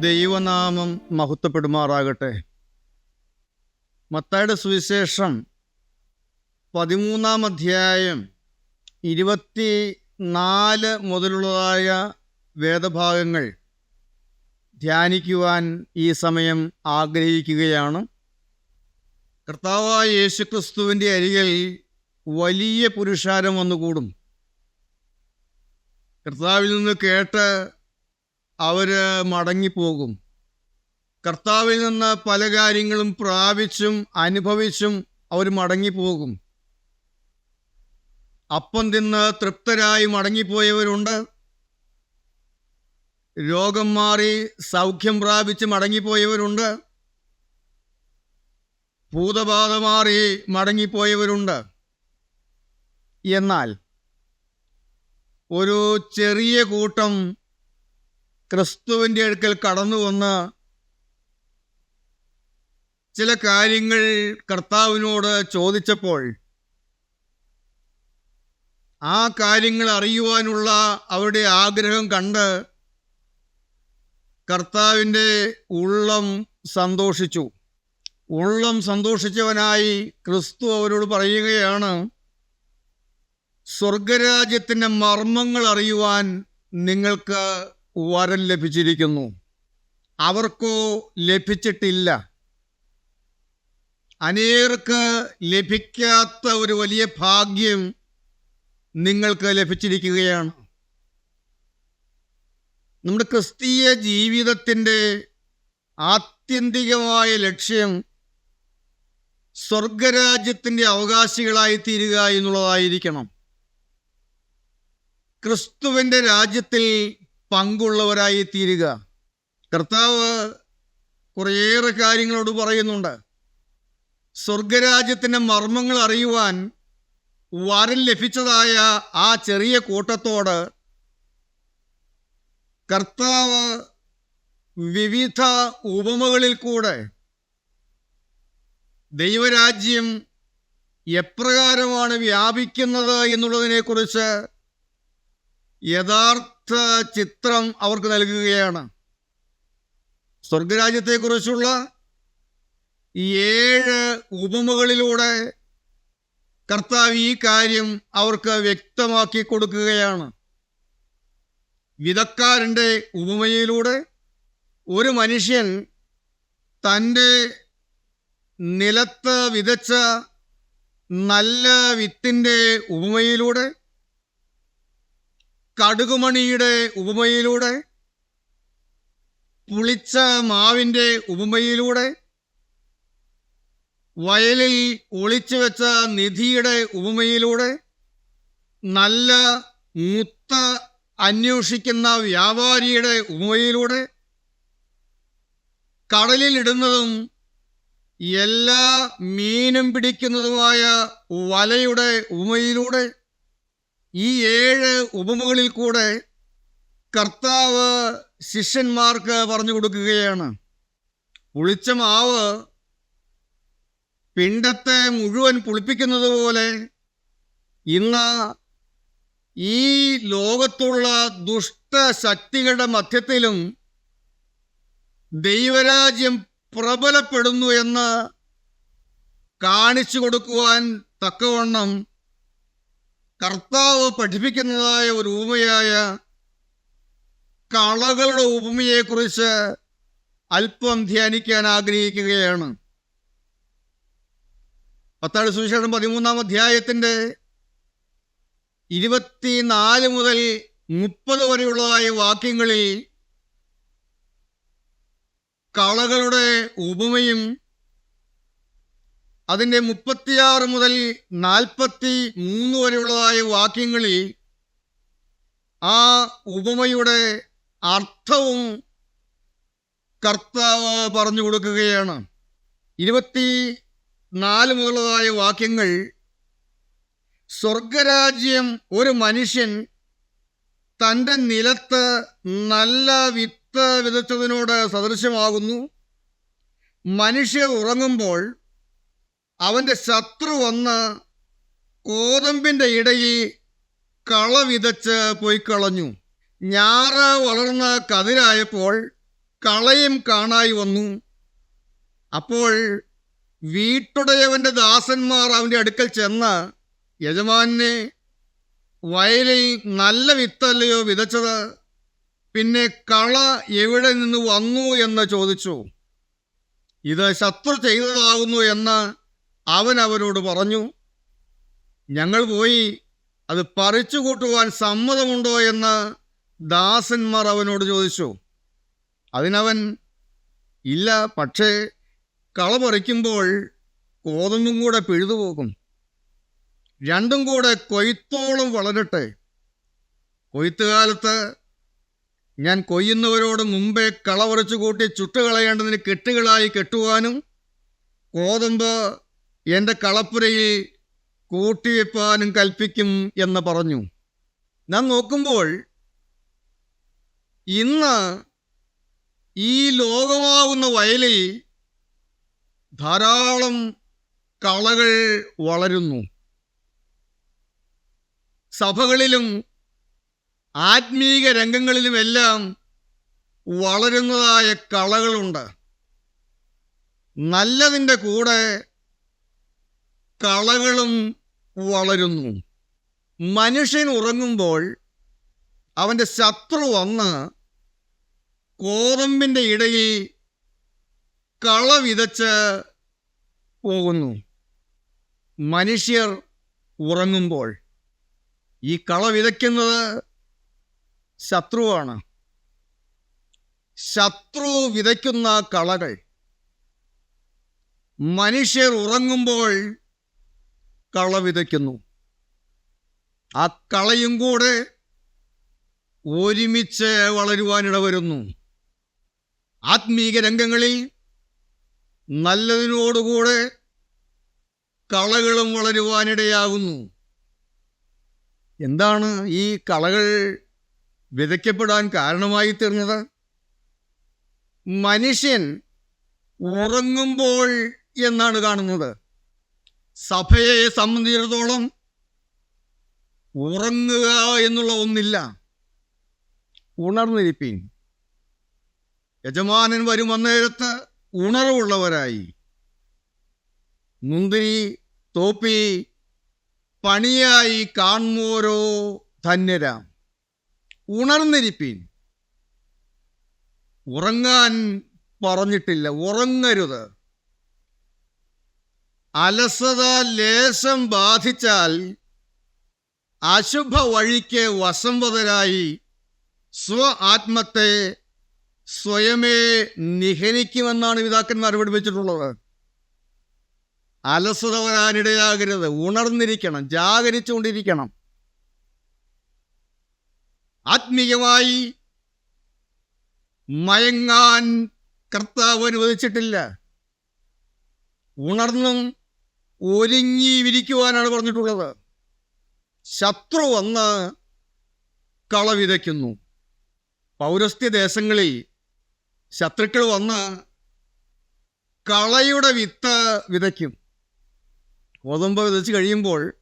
ദൈവനാമം മഹത്വപ്പെടുമാറാകട്ടെ. മത്തായുടെ സുവിശേഷം പതിമൂന്നാം അധ്യായം ഇരുപത്തി നാല് മുതലുള്ളതായ വേദഭാഗങ്ങൾ ധ്യാനിക്കുവാൻ ഈ സമയം ആഗ്രഹിക്കുകയാണ്. കർത്താവായ യേശുക്രിസ്തുവിന്റെ അരികിൽ വലിയ പുരുഷാരം വന്നുകൂടും. കർത്താവിൽ നിന്ന് കേട്ട് അവർ മടങ്ങിപ്പോകും. കർത്താവിൽ നിന്ന് പല കാര്യങ്ങളും പ്രാപിച്ചും അനുഭവിച്ചും അവർ മടങ്ങിപ്പോകും. അപ്പം തിന്ന് തൃപ്തരായി മടങ്ങിപ്പോയവരുണ്ട്. രോഗം മാറി സൗഖ്യം പ്രാപിച്ച് മടങ്ങിപ്പോയവരുണ്ട്. ഭൂതബാധ മാറി മടങ്ങിപ്പോയവരുണ്ട്. എന്നാൽ ഒരു ചെറിയ കൂട്ടം ക്രിസ്തുവിന്റെ അടുക്കൽ കടന്നു വന്ന ചില കാര്യങ്ങൾ കർത്താവിനോട് ചോദിച്ചപ്പോൾ ആ കാര്യങ്ങൾ അറിയുവാനുള്ള അവരുടെ ആഗ്രഹം കണ്ട് കർത്താവിന്റെ ഉള്ളം സന്തോഷിച്ചു. ഉള്ളം സന്തോഷിച്ചവനായി ക്രിസ്തു അവരോട് പറയുകയാണ് സ്വർഗരാജ്യത്തിന്റെ മർമ്മങ്ങൾ അറിയുവാൻ നിങ്ങൾക്ക് വരം ലഭിച്ചിരിക്കുന്നു. അവർക്കോ ലഭിച്ചിട്ടില്ല. അനേകർക്ക് ലഭിക്കാത്ത ഒരു വലിയ ഭാഗ്യം നിങ്ങൾക്ക് ലഭിച്ചിരിക്കുകയാണ്. നമ്മുടെ ക്രിസ്തീയ ജീവിതത്തിന്റെ ആത്യന്തികമായ ലക്ഷ്യം സ്വർഗരാജ്യത്തിന്റെ അവകാശികളായി തീരുക എന്നുള്ളതായിരിക്കണം. ക്രിസ്തുവിന്റെ രാജ്യത്തിൽ പങ്കുള്ളവരായി തീരുക കർത്താവ് കുറേയേറെ കാര്യങ്ങളോട് പറയുന്നുണ്ട്. സ്വർഗരാജ്യത്തിന്റെ മർമ്മങ്ങൾ അറിയുവാൻ വരം ലഭിച്ചതായ ആ ചെറിയ കൂട്ടത്തോട് കർത്താവ് വിവിധ ഉപമകളിൽ കൂടെ ദൈവരാജ്യം എപ്രകാരമാണ് വ്യാപിക്കുന്നത് എന്നുള്ളതിനെക്കുറിച്ച് യഥാർത്ഥ ചിത്രം അവർക്ക് നൽകുകയാണ്. സ്വർഗരാജ്യത്തെക്കുറിച്ചുള്ള ഏഴ് ഉപമകളിലൂടെ കർത്താവ് ഈ കാര്യം അവർക്ക് വ്യക്തമാക്കി കൊടുക്കുകയാണ്. വിധക്കാരന്റെ ഉപമയിലൂടെ ഒരു മനുഷ്യൻ തന്റെ നിലത്ത് വിതച്ച നല്ല വിത്തിന്റെ ഉപമയിലൂടെ കടുകുമണിയുടെ ഉപമയിലൂടെ പുളിച്ച മാവിന്റെ ഉപമയിലൂടെ വയലിൽ ഒളിച്ചു വെച്ച നിധിയുടെ ഉപമയിലൂടെ നല്ല മുത്ത അന്വേഷിക്കുന്ന വ്യാപാരിയുടെ ഉപമയിലൂടെ കടലിലിടുന്നതും എല്ലാ മീനും പിടിക്കുന്നതുമായ വലയുടെ ഉപമയിലൂടെ ഈ ഏഴ് ഉപമകളിൽ കൂടെ കർത്താവ് ശിഷ്യന്മാർക്ക് പറഞ്ഞു കൊടുക്കുകയാണ്. പുളിച്ച മാവ് പിണ്ടത്തെ മുഴുവൻ പുളിപ്പിക്കുന്നത് പോലെ ഇന്ന് ഈ ലോകത്തുള്ള ദുഷ്ടശക്തികളുടെ മധ്യത്തിലും ദൈവരാജ്യം പ്രബലപ്പെടുന്നു എന്ന് കാണിച്ചു കൊടുക്കുവാൻ തക്കവണ്ണം കർത്താവ് പഠിപ്പിക്കുന്നതായ ഒരു ഉപമയായ കളകളുടെ ഉപമയെക്കുറിച്ച് അല്പം ധ്യാനിക്കാൻ ആഗ്രഹിക്കുകയാണ്. പത്താട് സുവിശേഷം പതിമൂന്നാം അധ്യായത്തിന്റെ ഇരുപത്തിനാല് മുതൽ മുപ്പത് വരെയുള്ളതായ വാക്യങ്ങളിൽ കളകളുടെ ഉപമയും അതിന്റെ മുപ്പത്തിയാറ് മുതൽ നാൽപ്പത്തി മൂന്ന് വരെയുള്ളതായ വാക്യങ്ങളിൽ ആ ഉപമയുടെ അർത്ഥവും കർത്താവ് പറഞ്ഞു കൊടുക്കുകയാണ്. ഇരുപത്തി നാല് മുതലതായ വാക്യങ്ങൾ സ്വർഗരാജ്യം ഒരു മനുഷ്യൻ തന്റെ നിലത്ത് നല്ല വിത്ത് വിതച്ചതിനോട് സദൃശമാകുന്നു മനുഷ്യർ ഉറങ്ങുമ്പോൾ അവന്റെ ശത്രു വന്ന് കോതമ്പിന്റെ ഇടയിൽ കള വിതച്ച് പോയി കളഞ്ഞു ഞാറ് വളർന്ന കതിരായപ്പോൾ കളയും കാണായി വന്നു. അപ്പോൾ വീട്ടുടയവന്റെ ദാസന്മാർ അവന്റെ അടുക്കൽ ചെന്ന് യജമാനെ വയലിൽ നല്ല വിത്തല്ലയോ വിതച്ചത്? പിന്നെ കള എവിടെ നിന്ന് വന്നു? എന്ന് ചോദിച്ചു. ഇത് ശത്രു ചെയ്തതാകുന്നു എന്ന് അവൻ അവരോട് പറഞ്ഞു ഞങ്ങൾ പോയി അത് പറിച്ചു കൂട്ടുവാൻ സമ്മതമുണ്ടോ എന്ന് ദാസന്മാർ അവനോട് ചോദിച്ചു. അതിനവൻ ഇല്ല പക്ഷേ കള പറിക്കുമ്പോൾ കോതമ്പും കൂടെ പിഴുതുപോകും രണ്ടും കൂടെ കൊയ്ത്തോളം വളരട്ടെ. കൊയ്ത്തുകാലത്ത് ഞാൻ കൊയ്യുന്നവരോട് മുമ്പേ കള പറിച്ചു കൂട്ടി ചുട്ടുകളയേണ്ടതിന് കെട്ടുകളായി കെട്ടുവാനും കോതമ്പ് എന്റെ കളപ്പുരയിൽ കൂട്ടിവെപ്പാനും കൽപ്പിക്കും എന്ന് പറഞ്ഞു. നാം നോക്കുമ്പോൾ ഇന്ന് ഈ ലോകമാവുന്ന വയലിൽ ധാരാളം കളകൾ വളരുന്നു. സഭകളിലും ആത്മീക രംഗങ്ങളിലുമെല്ലാം വളരുന്നതായ കളകളുണ്ട്. നല്ലതിന്റെ കൂടെ കളകളും വളരുന്നു. മനുഷ്യൻ ഉറങ്ങുമ്പോൾ അവന്റെ ശത്രു വന്ന് കോതമ്പിന്റെ ഇടയിൽ കള വിതച്ച് പോകുന്നു. മനുഷ്യർ ഉറങ്ങുമ്പോൾ ഈ കള വിതയ്ക്കുന്നത് ശത്രുവാണ്. ശത്രു വിതയ്ക്കുന്ന കളകൾ. മനുഷ്യർ ഉറങ്ങുമ്പോൾ കള വിതയ്ക്കുന്നു. ആ കളയും കൂടെ ഒരുമിച്ച് വളരുവാനിട വരുന്നു ആത്മീക രംഗങ്ങളിൽ നല്ലതിനോടുകൂടെ കളകളും വളരുവാനിടയാകുന്നു. എന്താണ് ഈ കളകൾ വിതയ്ക്കപ്പെടാൻ കാരണമായി തീർന്നത്? മനുഷ്യൻ ഉറങ്ങുമ്പോൾ എന്നാണ് കാണുന്നത്. സഭയെ സംബന്ധിച്ചിടത്തോളം ഉറങ്ങുക എന്നുള്ള ഒന്നില്ല. ഉണർന്നിരിപ്പീൻ. യജമാനൻ വരും അന്നേരത്ത് ഉണർവുള്ളവരായി. മുന്തിരി തോപ്പി പണിയായി കാൺമോരോ ധന്യരാം. ഉണർന്നിരിപ്പീൻ. ഉറങ്ങാൻ പറഞ്ഞിട്ടില്ല ഉറങ്ങരുത്. അലസത ലേശം ബാധിച്ചാൽ അശുഭ വഴിക്ക് വസംവതരായി സ്വ ആത്മത്തെ സ്വയമേ നിഹനിക്കുമെന്നാണ് പിതാക്കന്മാർ പഠിപ്പിച്ചിട്ടുള്ളത്. അലസത വരാനിടയാകരുത് ഉണർന്നിരിക്കണം. ജാഗരിച്ചുകൊണ്ടിരിക്കണം. ആത്മീയമായി മയങ്ങാൻ കർത്താവ് അനുവദിച്ചിട്ടില്ല. ഉണർന്നും ഒരുങ്ങി വിരിക്കുവാനാണ് പറഞ്ഞിട്ടുള്ളത്. ശത്രു വന്ന് കളവിതയ്ക്കുന്നു പൗരസ്ത്യ ദേശങ്ങളിൽ ശത്രുക്കൾ വന്ന് കളയുടെ വിത്ത് വിതയ്ക്കും. ഗോതമ്പ് വിതച്ച് കഴിയുമ്പോൾ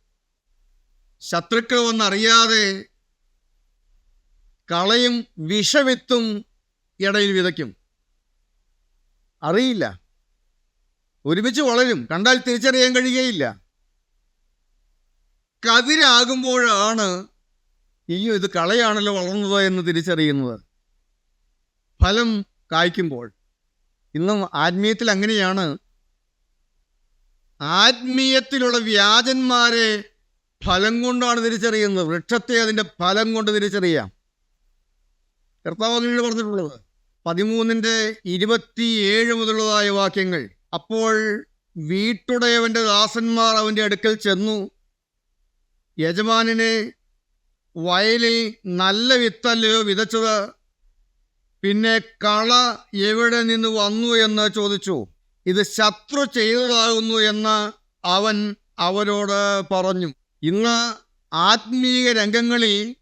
ശത്രുക്കൾ വന്നറിയാതെ കളയും വിഷവിത്തും ഇടയിൽ വിതയ്ക്കും. അറിയില്ല. ഒരുമിച്ച് വളരും. കണ്ടാൽ തിരിച്ചറിയാൻ കഴിയുകയില്ല. കതിരാകുമ്പോഴാണ് അയ്യോ ഇത് കളയാണല്ലോ വളർന്നത് എന്ന് തിരിച്ചറിയുന്നത്. ഫലം കായ്ക്കുമ്പോൾ. ഇന്നും ആത്മീയത്തിൽ അങ്ങനെയാണ്. ആത്മീയത്തിലുള്ള വ്യാജന്മാരെ ഫലം കൊണ്ടാണ് തിരിച്ചറിയുന്നത്. വൃക്ഷത്തെ അതിന്റെ ഫലം കൊണ്ട് തിരിച്ചറിയാം. കർത്താവ് പറഞ്ഞിട്ടുള്ളത്. പതിമൂന്നിന്റെ ഇരുപത്തിയേഴ് മുതലുള്ളതായ വാക്യങ്ങൾ. അപ്പോൾ വീട്ടുടയവന്റെ ദാസന്മാർ അവന്റെ അടുക്കൽ ചെന്നു. യജമാനനെ വയലിൽ നല്ല വിത്തല്ലയോ വിതച്ചത്? പിന്നെ കള എവിടെ നിന്ന് വന്നു എന്ന് ചോദിച്ചു. ഇത് ശത്രു ചെയ്തതാകുന്നു എന്ന് അവൻ അവരോട് പറഞ്ഞു. ഇന്ന് ആത്മീയ രംഗങ്ങളിൽ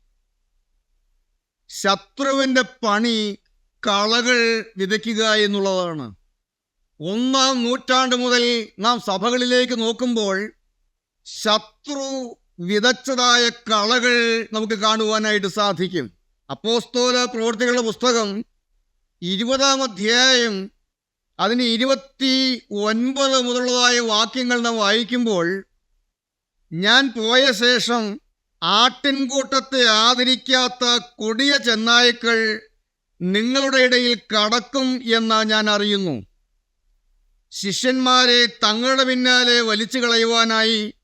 ശത്രുവിന്റെ പണി കളകൾ വിതയ്ക്കുക എന്നുള്ളതാണ്. ഒന്നാം നൂറ്റാണ്ട് മുതൽ നാം സഭകളിലേക്ക് നോക്കുമ്പോൾ ശത്രു വിതച്ചതായ കളകൾ നമുക്ക് കാണുവാനായിട്ട് സാധിക്കും. അപ്പോസ്തോല പ്രവൃത്തികളുടെ പുസ്തകം ഇരുപതാം അധ്യായം അതിന് ഇരുപത്തി ഒൻപത് മുതലുള്ളതായ വാക്യങ്ങൾ നാം വായിക്കുമ്പോൾ ഞാൻ പോയ ശേഷം ആട്ടിൻകൂട്ടത്തെ ആദരിക്കാത്ത കൊടിയ ചെന്നായ്ക്കൾ നിങ്ങളുടെ ഇടയിൽ കടക്കും എന്ന് ഞാൻ അറിയുന്നു. ശിഷ്യന്മാരെ തങ്ങളുടെ പിന്നാലെ വലിച്ചു കളയുവാനായി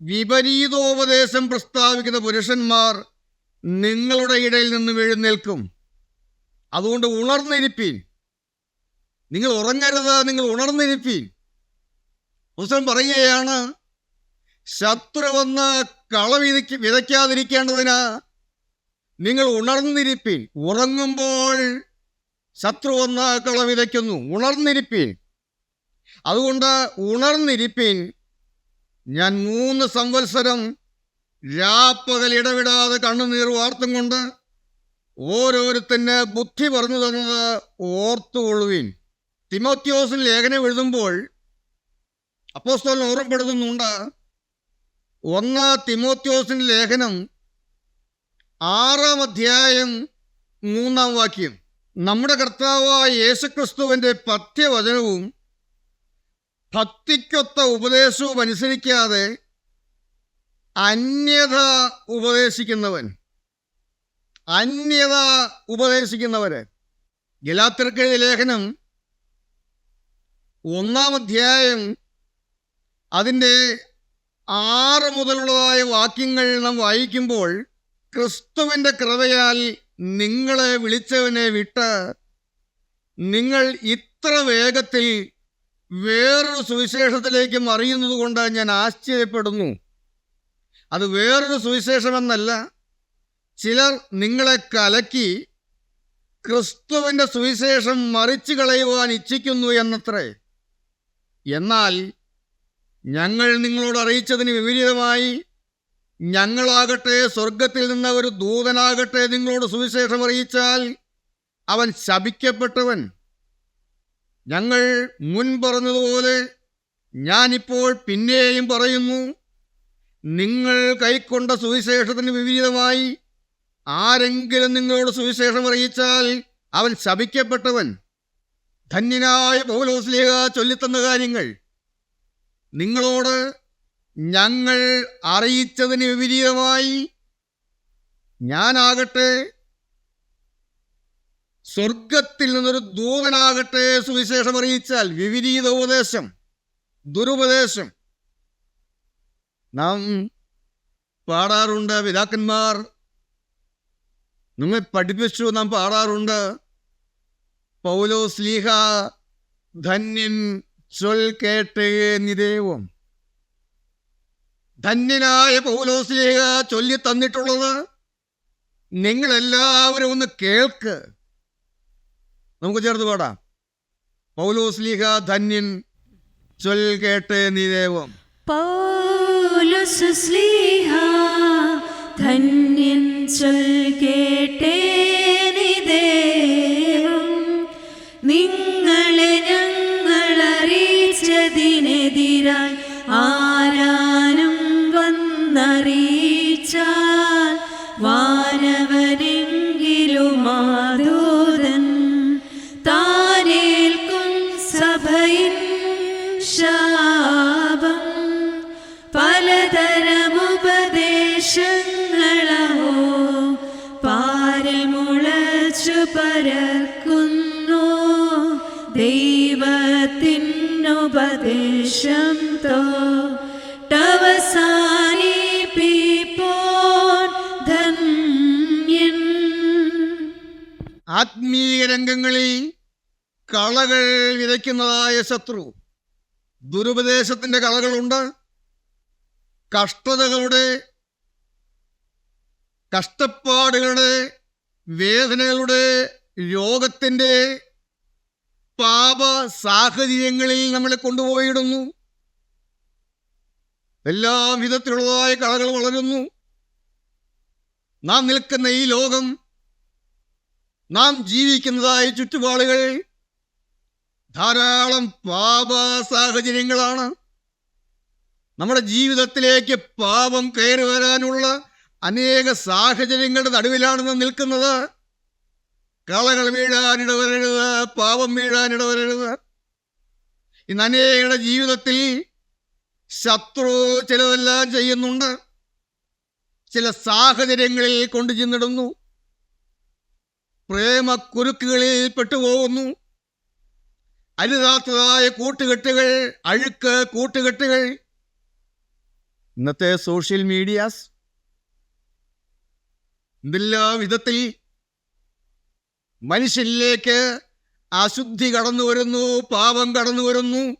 വിപരീതോപദേശം പ്രസ്താവിക്കുന്ന പുരുഷന്മാർ നിങ്ങളുടെ ഇടയിൽ നിന്ന് എഴുന്നേൽക്കും. അതുകൊണ്ട് ഉണർന്നിരിപ്പീൻ. നിങ്ങൾ ഉറങ്ങരുത് നിങ്ങൾ ഉണർന്നിരിപ്പീൻ. പുസ്തകം പറയുകയാണ് ശത്രു വന്ന് കള വിതയ്ക്ക് വിതയ്ക്കാതിരിക്കേണ്ടതിന് നിങ്ങൾ ഉണർന്നിരിപ്പീൻ. ഉറങ്ങുമ്പോൾ ശത്രു വന്ന് കള വിതയ്ക്കുന്നു. ഉണർന്നിരിപ്പീൻ. അതുകൊണ്ട് ഉണർന്നിരിപ്പീൻ. ഞാൻ മൂന്ന് സംവത്സരം രാപ്പകൽ ഇടവിടാതെ കണ്ണുനീർ വാർത്തും കൊണ്ട് ഓരോരുത്തന് ബുദ്ധി പറഞ്ഞു തന്നത് ഓർത്തുകൊള്ളുവീൻ. തിമോത്യോസിൽ ലേഖനം എഴുതുമ്പോൾ അപ്പോസ്തോലൻ ഓർമ്മപ്പെടുത്തുന്നുണ്ട് ഒന്ന് തിമോത്യോസിന്റെ ലേഖനം ആറാം അധ്യായം മൂന്നാം വാക്യം. നമ്മുടെ കർത്താവായ യേശുക്രിസ്തുവിന്റെ പഥ്യവചനവും ഭക്തിക്കൊത്ത ഉപദേശവും അനുസരിക്കാതെ അന്യത ഉപദേശിക്കുന്നവൻ അന്യത ഉപദേശിക്കുന്നവര്. ഗലാത്തിർക്കെഴുതിയ ലേഖനം ഒന്നാം അധ്യായം അതിന്റെ ആറ് മുതലുള്ളതായ വാക്യങ്ങൾ നാം വായിക്കുമ്പോൾ ക്രിസ്തുവിന്റെ കൃപയാൽ നിങ്ങളെ വിളിച്ചവനെ വിട്ട് നിങ്ങൾ ഇത്ര വേഗത്തിൽ വേറൊരു സുവിശേഷത്തിലേക്ക് മറിയുന്നത് കൊണ്ട് ഞാൻ ആശ്ചര്യപ്പെടുന്നു. അത് വേറൊരു സുവിശേഷമെന്നല്ല. ചിലർ നിങ്ങളെ കലക്കി ക്രിസ്തുവിന്റെ സുവിശേഷം മറിച്ചു കളയുവാൻ ഇച്ഛിക്കുന്നു എന്നത്രേ. എന്നാൽ ഞങ്ങൾ നിങ്ങളോട് അറിയിച്ചതിന് വിപരീതമായി ഞങ്ങളാകട്ടെ സ്വർഗത്തിൽ നിന്ന് ഒരു ദൂതനാകട്ടെ നിങ്ങളോട് സുവിശേഷം അറിയിച്ചാൽ അവൻ ശപിക്കപ്പെട്ടവൻ. ഞങ്ങൾ മുൻ പറഞ്ഞതുപോലെ ഞാനിപ്പോൾ പിന്നെയും പറയുന്നു നിങ്ങൾ കൈക്കൊണ്ട സുവിശേഷത്തിന് വിപരീതമായി ആരെങ്കിലും നിങ്ങളോട് സുവിശേഷം അറിയിച്ചാൽ അവൻ ശപിക്കപ്പെട്ടവൻ. ധന്യനായ പൗലോസ്ലിഹ ചൊല്ലിത്തന്ന കാര്യങ്ങൾ. നിങ്ങളോട് ഞങ്ങൾ അറിയിച്ചതിന് വിപരീതമായി ഞാനാകട്ടെ സ്വർഗത്തിൽ നിന്നൊരു ദൂതനാകട്ടെ സുവിശേഷം അറിയിച്ചാൽ വിപരീത ഉപദേശം ദുരുപദേശം. നാം പാടാറുണ്ട് പിതാക്കന്മാർ. നമ്മെ പഠിപ്പിച്ചു നാം പാടാറുണ്ട്. പൗലോ സ്ലീഹ ധന്യൻ ചൊൽ കേട്ടേ നിദേവം. ധന്യനായ പൗലോസ്ലീഹ ചൊല്ലി തന്നിട്ടുള്ളത് നിങ്ങളെല്ലാവരും ഒന്ന് കേൾക്ക്. നമുക്ക് ചേർത്ത് പാടാം. പൗലോസ്ലിഹ ധന്യൻ ചൊൽ കേട്ട് നീ ദേവം. പൗലോസ്ലീഹ ധന്യൻ ചൊൽ കേട്ടേനി ദേവം. നിങ്ങളെ ഞങ്ങൾ അറിയിച്ചതിനെതിരായി ആരാനും ആത്മീയ രംഗങ്ങളിൽ കളകൾ വിതയ്ക്കുന്നതായ ശത്രു. ദുരുപദേശത്തിന്റെ കളകളുണ്ട്. കഷ്ടതകളുടെ കഷ്ടപ്പാടുകളുടെ വേദനകളുടെ രോഗത്തിന്റെ പാപ സാഹചര്യങ്ങളിൽ നമ്മളെ കൊണ്ടുപോയിടുന്നു. എല്ലാ വിധത്തിലുള്ളതായ കളകൾ വളരുന്നു. നാം നിൽക്കുന്ന ഈ ലോകം നാം ജീവിക്കുന്നതായ ചുറ്റുപാടുകൾ ധാരാളം പാപ സാഹചര്യങ്ങളാണ് നമ്മുടെ ജീവിതത്തിലേക്ക് പാപം കയറി വരാനുള്ള അനേക സാഹചര്യങ്ങളുടെ നടുവിലാണ് നാം നിൽക്കുന്നത്. കളകൾ വീഴാനിടവരരുത് പാപം വീഴാനിടവരരുത്. ഇന്ന് അനേകരുടെ ജീവിതത്തിൽ ശത്രു ചിലതെല്ലാം ചെയ്യുന്നുണ്ട്. ചില സാഹചര്യങ്ങളിൽ കൊണ്ടു ചെന്നിടുന്നു. പ്രേമക്കുരുക്കുകളിൽ പെട്ടുപോകുന്നു. അരുതാത്തതായ കൂട്ടുകെട്ടുകൾ അഴുക്ക് കൂട്ടുകെട്ടുകൾ. ഇന്നത്തെ സോഷ്യൽ മീഡിയാസ് എന്തെല്ലാം വിധത്തിൽ മനുഷ്യനിലേക്ക് അശുദ്ധി കടന്നു വരുന്നു പാപം കടന്നു വരുന്നു.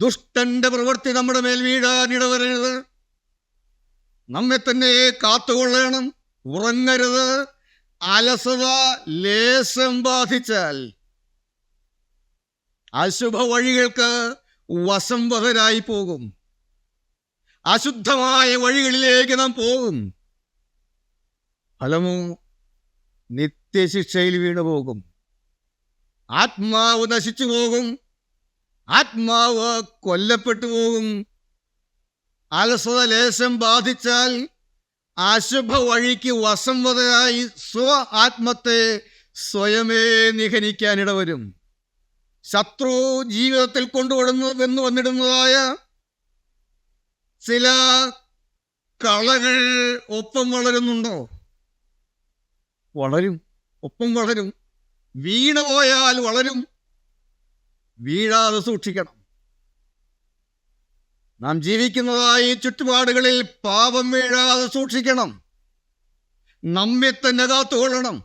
ദുഷ്ടന്റെ പ്രവൃത്തി നമ്മുടെ മേൽ വീഴാൻ ഇടവരരുത് നമ്മെ തന്നെ കാത്തുകൊള്ളണം ഉറങ്ങരുത്. അലസത ലേശം ബാധിച്ചാൽ അശുഭ വഴികൾക്ക് വസംവതരായി പോകും. അശുദ്ധമായ വഴികളിലേക്ക് നാം പോകും. ഫലമോ? നിത്യശിക്ഷയിൽ വീണു പോകും. ആത്മാവ് നശിച്ചു പോകും. ആത്മാവ് കൊല്ലപ്പെട്ടു പോകും. അലസത ലേശം ബാധിച്ചാൽ അശുഭ വഴിക്ക് വസംവതയായി സ്വ ആത്മത്തെ സ്വയമേ നിഹനിക്കാനിടവരും ശത്രു ജീവിതത്തിൽ കൊണ്ടുവരുന്നു എന്ന് വന്നിടുന്നതായ ചില കളകൾ ഒപ്പം വളരുന്നുണ്ടോ? വളരും. ഒപ്പം വളരും. വീണുപോയാൽ വളരും. വീഴാതെ സൂക്ഷിക്കണം. നാം ജീവിക്കുന്നതായി ചുറ്റുപാടുകളിൽ പാപം വീഴാതെ സൂക്ഷിക്കണം. നമ്മെ തന്നെ കാത്തുകൊള്ളണം.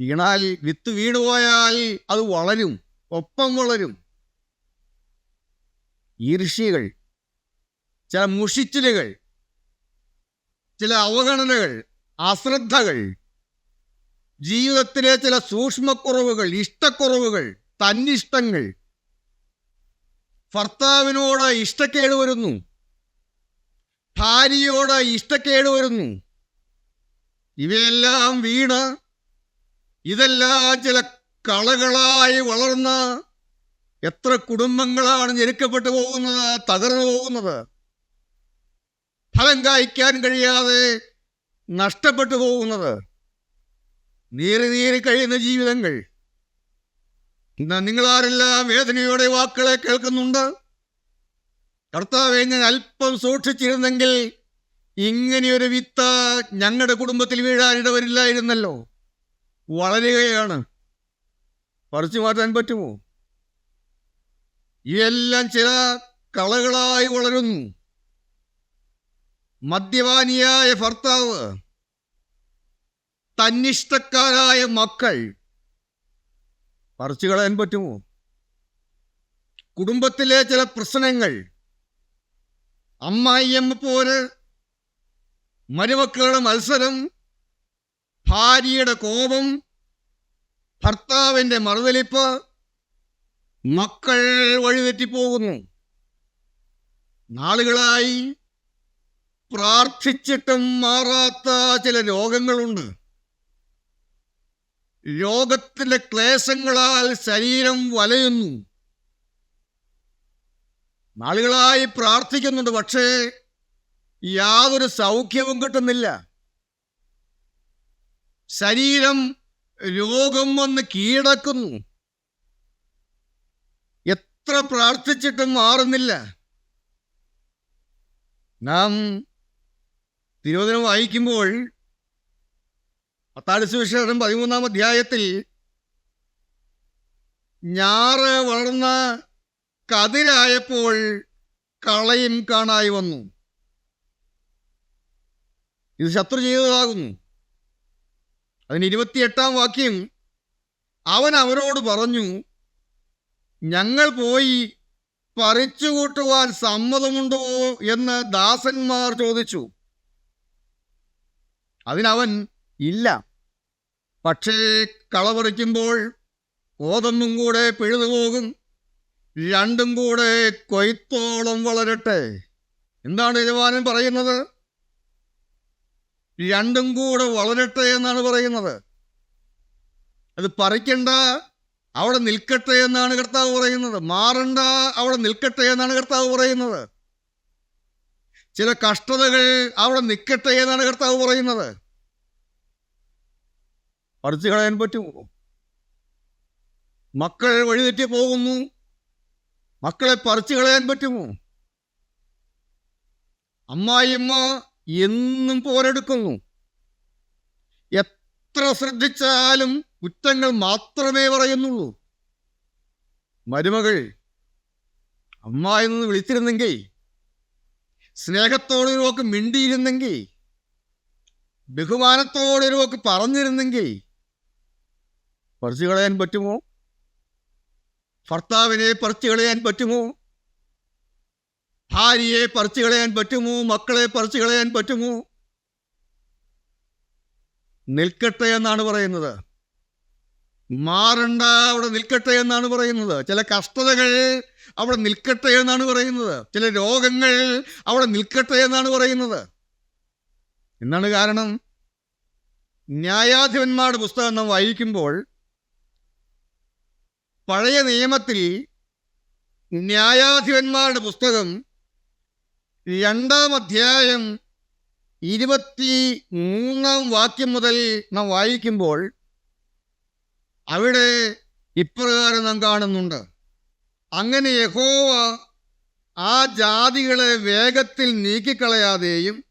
വീണാൽ വിത്ത് വീണുപോയാൽ അത് വളരും. ഒപ്പം വളരും. ഈർഷ്യകൾ ചില മുഷിച്ചിലുകൾ ചില അവഗണനകൾ അശ്രദ്ധകൾ ജീവിതത്തിലെ ചില സൂക്ഷ്മക്കുറവുകൾ ഇഷ്ടക്കുറവുകൾ തന്നിഷ്ടങ്ങൾ. ഭർത്താവിനോട് ഇഷ്ടക്കേട് വരുന്നു. ഭാര്യയോട് ഇഷ്ടക്കേട് വരുന്നു. ഇവയെല്ലാം വീണ് ഇതെല്ലാം ചില കളകളായി വളർന്ന എത്ര കുടുംബങ്ങളാണ് ഞെരുക്കപ്പെട്ടു പോകുന്നത് തകർന്നു പോകുന്നത്. ഫലം കായ്ക്കാൻ കഴിയാതെ നഷ്ടപ്പെട്ടു പോകുന്നത്. നീറി നീറി കഴിയുന്ന ജീവിതങ്ങൾ. നിങ്ങളാരെല്ലാം വേദനയോടെ വാക്കുകളെ കേൾക്കുന്നുണ്ട്? കർത്താവ് ഞാൻ അല്പം സൂക്ഷിച്ചിരുന്നെങ്കിൽ ഇങ്ങനെയൊരു വിത്ത ഞങ്ങളുടെ കുടുംബത്തിൽ വീഴാനിടവരില്ലായിരുന്നല്ലോ വളരുകയാണ്. പറിച്ചു മാറ്റാൻ പറ്റുമോ? ഇവയെല്ലാം ചില കളകളായി വളരുന്നു. മദ്യപാനിയായ ഭർത്താവ് തന്നിഷ്ടക്കാരായ മക്കൾ. പറിച്ചു കളയാൻ പറ്റുമോ? കുടുംബത്തിലെ ചില പ്രശ്നങ്ങൾ. അമ്മായിയമ്മ പോലെ മരുമക്കളുടെ മത്സരം ഭാര്യയുടെ കോപം ഭർത്താവിന്റെ മറുതലിപ്പ് മക്കൾ വഴിതെറ്റിപ്പോകുന്നു. നാളുകളായി പ്രാർത്ഥിച്ചിട്ടും മാറാത്ത ചില രോഗങ്ങളുണ്ട്. രോഗത്തിന്റെ ക്ലേശങ്ങളാൽ ശരീരം വലയുന്നു. നാളുകളായി പ്രാർത്ഥിക്കുന്നുണ്ട് പക്ഷേ യാതൊരു സൗഖ്യവും കിട്ടുന്നില്ല. ശരീരം രോഗം വന്ന് കീഴടക്കുന്നു. എത്ര പ്രാർത്ഥിച്ചിട്ടും മാറുന്നില്ല. നാം തിരുവചനം വായിക്കുമ്പോൾ പത്താട് സുവിശേഷം പതിമൂന്നാം അധ്യായത്തിൽ ഞാറ് വളർന്ന കതിരായപ്പോൾ കളയും കാണായി വന്നു. ഇത് ശത്രു ചെയ്തതാകുന്നു. അതിന് ഇരുപത്തിയെട്ടാം വാക്യം അവൻ അവരോട് പറഞ്ഞു ഞങ്ങൾ പോയി പറിച്ചുകൂട്ടുവാൻ സമ്മതമുണ്ടോ? എന്ന് ദാസന്മാർ ചോദിച്ചു. അതിനവൻ ഇല്ല. പക്ഷേ കളപറിക്കുമ്പോൾ ഓതൊന്നും കൂടെ പിഴുതു പോകും. രണ്ടും കൂടെ കൊയ്ത്തോളം വളരട്ടെ. എന്താണ് യജമാനൻ പറയുന്നത്? രണ്ടും കൂടെ വളരട്ടെ എന്നാണ് പറയുന്നത്. അത് പറിക്കണ്ട അവിടെ നിൽക്കട്ടെ എന്നാണ് കർത്താവ് പറയുന്നത്. മാറണ്ട അവിടെ നിൽക്കട്ടെ എന്നാണ് കർത്താവ് പറയുന്നത്. ചില കഷ്ടതകൾ അവിടെ നിൽക്കട്ടെ എന്നാണ് കർത്താവ് പറയുന്നത്. പറിച്ചു കളയാൻ പറ്റുമോ മക്കൾ വഴിതെറ്റി പോകുന്നു. മക്കളെ പറിച്ചു കളയാൻ പറ്റുമോ അമ്മായിമ്മ എന്നും പോരെടുക്കുന്നു. എത്ര ശ്രദ്ധിച്ചാലും കുറ്റങ്ങൾ മാത്രമേ പറയുന്നുള്ളൂ. മരുമകൾ അമ്മ എന്ന് വിളിച്ചിരുന്നെങ്കിൽ സ്നേഹത്തോടെ മിണ്ടിയിരുന്നെങ്കിൽ ബഹുമാനത്തോടെ പറഞ്ഞിരുന്നെങ്കിൽ പറിച്ചു കളയാൻ പറ്റുമോ? ഭർത്താവിനെ പറിച്ചു കളയാൻ പറ്റുമോ? ഭാര്യയെ പറിച്ചു കളയാൻ പറ്റുമോ? മക്കളെ പറിച്ചു കളയാൻ പറ്റുമോ? നിൽക്കട്ടെ എന്നാണ് പറയുന്നത്. മാറണ്ട അവിടെ നിൽക്കട്ടെ എന്നാണ് പറയുന്നത്. ചില കഷ്ടതകൾ അവിടെ നിൽക്കട്ടെ എന്നാണ് പറയുന്നത്. ചില രോഗങ്ങൾ അവിടെ നിൽക്കട്ടെ എന്നാണ് പറയുന്നത്. എന്നാണ് കാരണം? ന്യായാധിപന്മാരുടെ പുസ്തകം നാം വായിക്കുമ്പോൾ പഴയ നിയമത്തിൽ ന്യായാധിപന്മാരുടെ പുസ്തകം രണ്ടാം അധ്യായം ഇരുപത്തി മൂന്നാം വാക്യം മുതൽ നാം വായിക്കുമ്പോൾ അവിടെ ഇപ്രകാരം നാം കാണുന്നുണ്ട്. അങ്ങനെ യഹോവ ആ ജാതികളെ വേഗത്തിൽ നീക്കിക്കളയാതെയും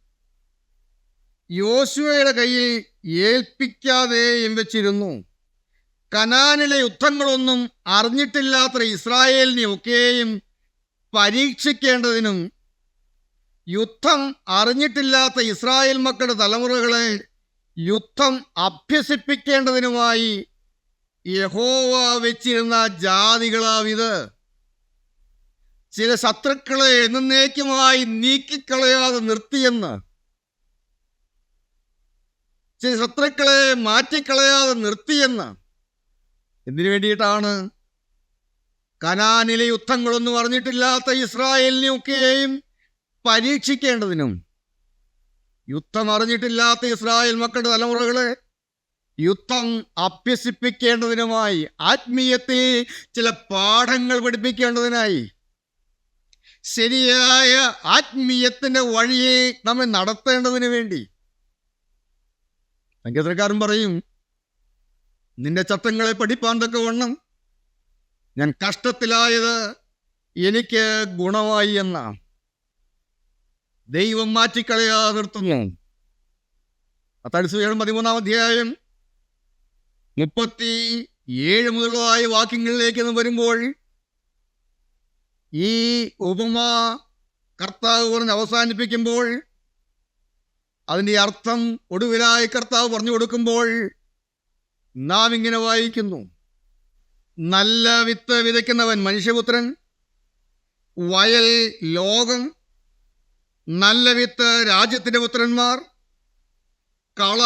യോശുവയുടെ കയ്യിൽ ഏൽപ്പിക്കാതെയും വെച്ചിരുന്നു. കനാനിലെ യുദ്ധങ്ങളൊന്നും അറിഞ്ഞിട്ടില്ലാത്ത ഇസ്രായേലിനെ ഒക്കെയും പരീക്ഷിക്കേണ്ടതിനും യുദ്ധം അറിഞ്ഞിട്ടില്ലാത്ത ഇസ്രായേൽ മക്കളുടെ തലമുറകളെ യുദ്ധം അഭ്യസിപ്പിക്കേണ്ടതിനുമായി യഹോവ വെച്ചിരുന്ന ജാതികളാവിത്. ചില ശത്രുക്കളെ എന്നേക്കുമായി നീക്കിക്കളയാതെ നിർത്തിയെന്ന്. ചില ശത്രുക്കളെ മാറ്റിക്കളയാതെ നിർത്തിയെന്ന്. എന്തിനു വേണ്ടിയിട്ടാണ്? കനാനിലെ യുദ്ധങ്ങളൊന്നും അറിഞ്ഞിട്ടില്ലാത്ത ഇസ്രായേലിനെയൊക്കെയും പരീക്ഷിക്കേണ്ടതിനും യുദ്ധം അറിഞ്ഞിട്ടില്ലാത്ത ഇസ്രായേൽ മക്കളുടെ തലമുറകളെ യുദ്ധം അഭ്യസിപ്പിക്കേണ്ടതിനുമായി ആത്മീയത്തിൽ ചില പാഠങ്ങൾ പഠിപ്പിക്കേണ്ടതിനായി ശരിയായ ആത്മീയത്തിന്റെ വഴിയെ നമ്മെ നടത്തേണ്ടതിന് വേണ്ടി. സംഗീതക്കാരൻ പറയും നിന്റെ ചട്ടങ്ങളെ പഠിപ്പാൻ തക്കവണ്ണം ഞാൻ കഷ്ടത്തിലായത് എനിക്ക് ഗുണമായി എന്ന ദൈവം മാറ്റിക്കളയാ നിർത്തുന്നു. പത്തടിസുകയുടെ പതിമൂന്നാം അധ്യായം മുപ്പത്തി ഏഴ് മുതലായ വാക്യങ്ങളിലേക്ക് വരുമ്പോൾ ഈ ഉപമ കർത്താവ് പറഞ്ഞ് അവസാനിപ്പിക്കുമ്പോൾ അതിന്റെ അർത്ഥം ഒടുവിലായി കർത്താവ് പറഞ്ഞു കൊടുക്കുമ്പോൾ നാം ഇങ്ങനെ വായിക്കുന്നു. നല്ല വിത്ത് വിതയ്ക്കുന്നവൻ മനുഷ്യപുത്രൻ വയൽ ലോകം നല്ല വിത്ത് രാജ്യത്തിന്റെ പുത്രന്മാർ കള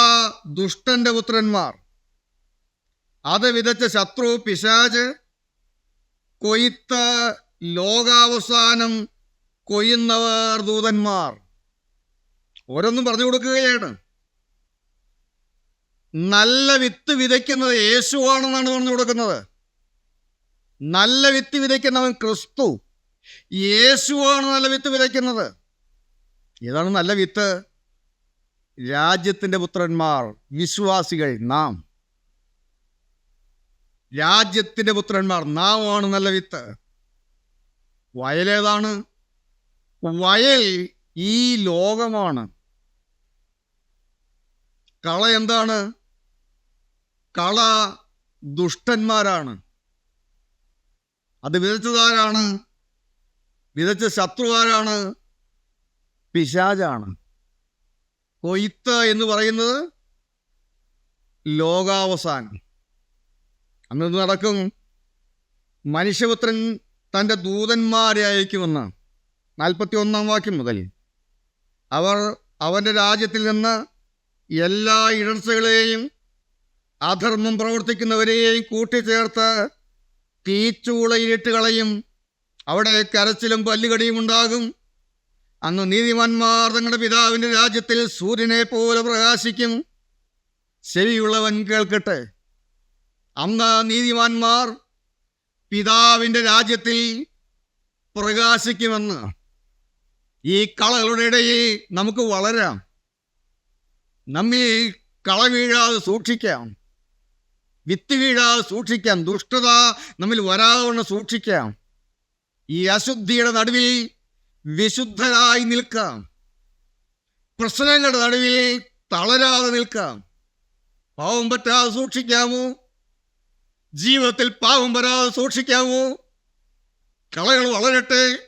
ദുഷ്ടന്റെ പുത്രന്മാർ. അത് വിതച്ച ശത്രു പിശാജ് കൊയ്ത്ത് ലോകാവസാനം കൊയ്യുന്നവർ ദൂതന്മാർ. ഓരോന്നും പറഞ്ഞു കൊടുക്കുകയാണ്. നല്ല വിത്ത് വിതയ്ക്കുന്നത് യേശുവാണെന്നാണ് പറഞ്ഞു കൊടുക്കുന്നത്. നല്ല വിത്ത് വിതയ്ക്കുന്നവൻ ക്രിസ്തു. യേശുവാണ് നല്ല വിത്ത് വിതയ്ക്കുന്നത്. ഏതാണ് നല്ല വിത്ത്? രാജ്യത്തിന്റെ പുത്രന്മാർ വിശ്വാസികൾ നാം. രാജ്യത്തിന്റെ പുത്രന്മാർ നാം ആണ് നല്ല വിത്ത്. വയലേതാണ് വയൽ ഈ ലോകമാണ്. കള എന്താണ്? കള ദുഷ്ടന്മാരാണ്. അത് വിതച്ചതാരാണ് വിതച്ച ശത്രുവാരാണ്. പിശാചാണ്. കൊയ്ത്ത് എന്ന് പറയുന്നത് ലോകാവസാനം അന്ന് നടക്കും? മനുഷ്യപുത്രൻ തന്റെ ദൂതന്മാരെ അയക്കുമെന്ന്. നാൽപ്പത്തി ഒന്നാം വാക്യം മുതൽ. അവർ അവന്റെ രാജ്യത്തിൽ നിന്ന് എല്ലാ ഇടർച്ചകളെയും അധർമ്മം പ്രവർത്തിക്കുന്നവരെയും കൂട്ടിച്ചേർത്ത് തീച്ചൂളയിലിട്ട് കളയും. അവിടെ കരച്ചിലും പല്ലുകടിയും ഉണ്ടാകും. അന്ന് നീതിമാന്മാർ തങ്ങളുടെ പിതാവിന്റെ രാജ്യത്തിൽ സൂര്യനെ പോലെ പ്രകാശിക്കും. ശരിയുള്ളവൻ കേൾക്കട്ടെ. അന്ന് നീതിമാന്മാർ പിതാവിന്റെ രാജ്യത്തിൽ പ്രകാശിക്കുമെന്ന്. ഈ കളകളുടെ ഇടയിൽ നമുക്ക് വളരാം. നമ്മിൽ കള വീഴാതെ സൂക്ഷിക്കാം. വിത്ത് വീഴാതെ സൂക്ഷിക്കാം ദുഷ്ടത നമ്മിൽ വരാതെ സൂക്ഷിക്കാം. ഈ അശുദ്ധിയുടെ നടുവിൽ വിശുദ്ധരായി നിൽക്കാം. പ്രശ്നങ്ങളുടെ നടുവിൽ തളരാതെ നിൽക്കാം. പാവം പറ്റാതെ സൂക്ഷിക്കാമോ? ജീവിതത്തിൽ പാവം വരാതെ സൂക്ഷിക്കാമോ? കളകൾ വളരട്ടെ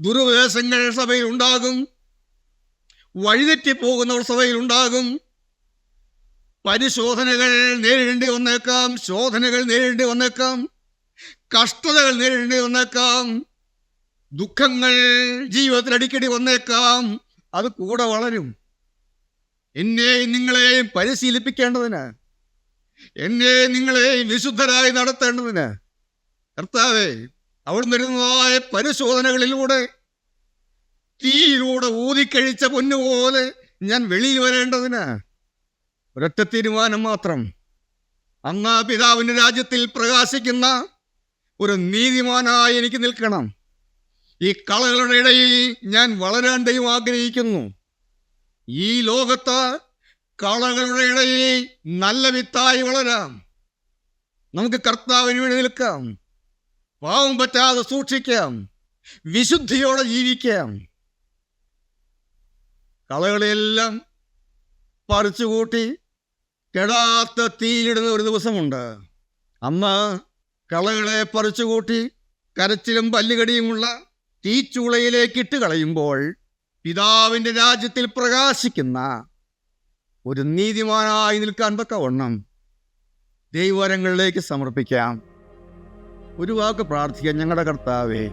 ദുരുപദേശങ്ങൾ സഭയിൽ ഉണ്ടാകും വഴിതെറ്റി പോകുന്നവർ സഭയിൽ ഉണ്ടാകും പരിശോധനകൾ നേരിടേണ്ടി വന്നേക്കാം ശോധനകൾ നേരിടേണ്ടി വന്നേക്കാം കഷ്ടതകൾ നേരിടേണ്ടി വന്നേക്കാം ദുഃഖങ്ങൾ ജീവിതത്തിൽ അടിക്കടി വന്നേക്കാം അത് കൂടെ വളരും. എന്നെയും നിങ്ങളെയും പരിശീലിപ്പിക്കേണ്ടതിന് എന്നെ നിങ്ങളെയും വിശുദ്ധരായി നടത്തേണ്ടതിന് കർത്താവേ അവിടുന്ന് വരുന്നതായ പരിശോധനകളിലൂടെ തീയിലൂടെ ഊതിക്കഴിച്ച പൊന്നുപോലെ ഞാൻ വെളിയിൽ വരേണ്ടതിന് ഒരൊറ്റ തീരുമാനം മാത്രം. അന്ന് പിതാവിന്റെ രാജ്യത്തിൽ പ്രകാശിക്കുന്ന ഒരു നീതിമാനായി എനിക്ക് നിൽക്കണം. ഈ കളകളുടെ ഇടയിൽ ഞാൻ വളരാൻ ആഗ്രഹിക്കുന്നു. ഈ ലോകത്ത് കളകളുടെ ഇടയിൽ നല്ല വിത്തായി വളരാം. നമുക്ക് കർത്താവിന് വേണ്ടി നിൽക്കാം. പാവം പറ്റാതെ സൂക്ഷിക്കാം. വിശുദ്ധിയോടെ ജീവിക്കാം. കളകളെല്ലാം പറിച്ചുകൂട്ടി കെടാത്ത തീയിടുന്ന ഒരു ദിവസമുണ്ട്. അന്ന് കളകളെ പറിച്ചുകൂട്ടി കരച്ചിലും പല്ലുകടിയുമുള്ള തീച്ചൂളയിലേക്ക് ഇട്ട് കളയുമ്പോൾ പിതാവിന്റെ രാജ്യത്തിൽ പ്രകാശിക്കുന്ന ഒരു നീതിമാനായി നിൽക്കാൻ തക്കവണ്ണം ദൈവരങ്ങളിലേക്ക് സമർപ്പിക്കാം. ഒരു വാക്ക് പ്രാർത്ഥിക്കാം ഞങ്ങളുടെ കർത്താവേ.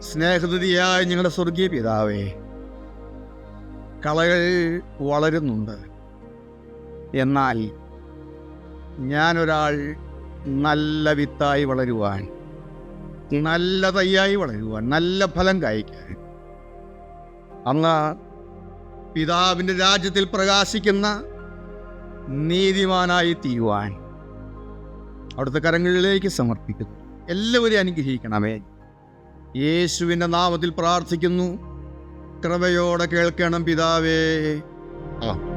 സ്നേഹനിധിയായ ഞങ്ങളുടെ സ്വർഗീയ പിതാവേ കളകൾ വളരുന്നുണ്ട്. എന്നാൽ ഞാനൊരാൾ നല്ല വിത്തായി വളരുവാൻ നല്ല തയ്യായി വളരുവാൻ നല്ല ഫലം കായ്ക്കാൻ. അന്ന് പിതാവിന്റെ രാജ്യത്തിൽ പ്രകാശിക്കുന്ന നീതിമാനായി തീരുവാൻ അവിടുത്തെ കരങ്ങളിലേക്ക് സമർപ്പിക്കുന്നു. എല്ലാവരെയും അനുഗ്രഹിക്കണമേ. യേശുവിന്റെ നാമത്തിൽ പ്രാർത്ഥിക്കുന്നു. കൃപയോടെ കേൾക്കണം പിതാവേ. ആ